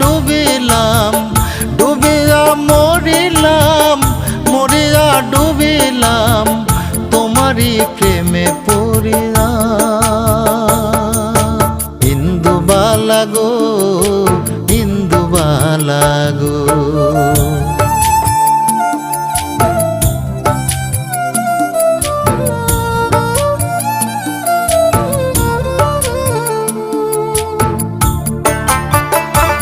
ডুবিলাম ডুবিয়া মরিলাম মরিয়া ডুবিলাম তোমারই প্রেমে পড়িয়া। ইন্দুবালা গো ইন্দুবালা গো।